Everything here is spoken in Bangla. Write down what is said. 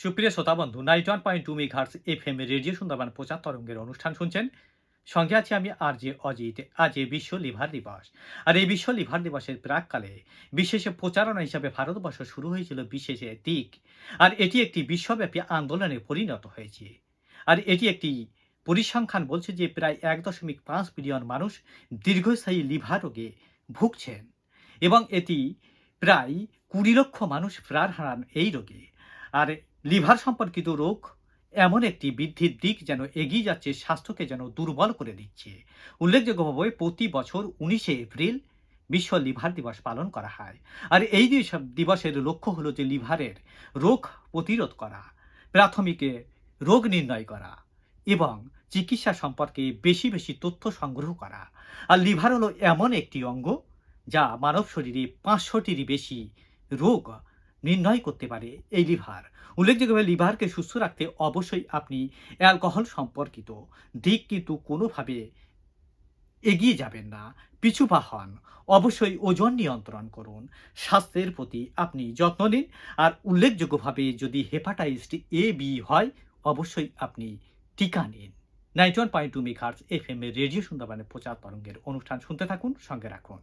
সুপ্রিয় শ্রোতা বন্ধু ninety one point two megahertz F M radio Sundarban প্রচার তরঙ্গের অনুষ্ঠান শুনছেন। সঙ্গে আছি আমি আর জে অজিত, আজ এ বিশ্ব লিভার দিবস। আর এই বিশ্ব লিভার দিবসের প্রাককালে বিশেষ প্রচারণা হিসাবে ভারতবর্ষ শুরু হয়েছিল বিশেষ দিক। আর এটি একটি বিশ্বব্যাপী আন্দোলনে পরিণত হয়েছে। আর এটি একটি পরিসংখ্যান বলছে যে প্রায় এক দশমিক পাঁচ বিলিয়ন মানুষ দীর্ঘস্থায়ী লিভার রোগে ভুগছেন। এবং এটি প্রায় কুড়ি লক্ষ মানুষ প্রাণ হারান এই রোগে। আর লিভার সম্পর্কিত রোগ, এমন একটি বৃদ্ধির দিক যেন এগিয়ে যাচ্ছে, স্বাস্থ্যকে যেন দুর্বল করে দিচ্ছে। উল্লেখযোগ্যভাবে প্রতি বছর উনিশে এপ্রিল বিশ্ব লিভার দিবস পালন করা হয়। আর এই দিবসের লক্ষ্য হলো যে লিভারের রোগ প্রতিরোধ করা, প্রাথমিকে রোগ নির্ণয় করা এবং চিকিৎসা সম্পর্কে বেশি বেশি তথ্য সংগ্রহ করা। আর লিভার হলো এমন একটি অঙ্গ যা মানব শরীরে পাঁচশোটিরই বেশি রোগ নির্ণয় করতে পারে এই লিভার। উল্লেখযোগ্যভাবে লিভারকে সুস্থ রাখতে অবশ্যই আপনি অ্যালকোহল সম্পর্কিত দিক কিন্তু কোনোভাবে এগিয়ে যাবেন না, পিছু হন। অবশ্যই ওজন নিয়ন্ত্রণ করুন, স্বাস্থ্যের প্রতি আপনি যত্ন নিন আর উল্লেখযোগ্যভাবে যদি হেপাটাইটিস এ, বি হয়, অবশ্যই আপনি টিকা নিন। Ninety one point two megahertz F M এর রেডিও সুন্দরবনের প্রচার তরঙ্গের অনুষ্ঠান শুনতে থাকুন, সঙ্গে রাখুন।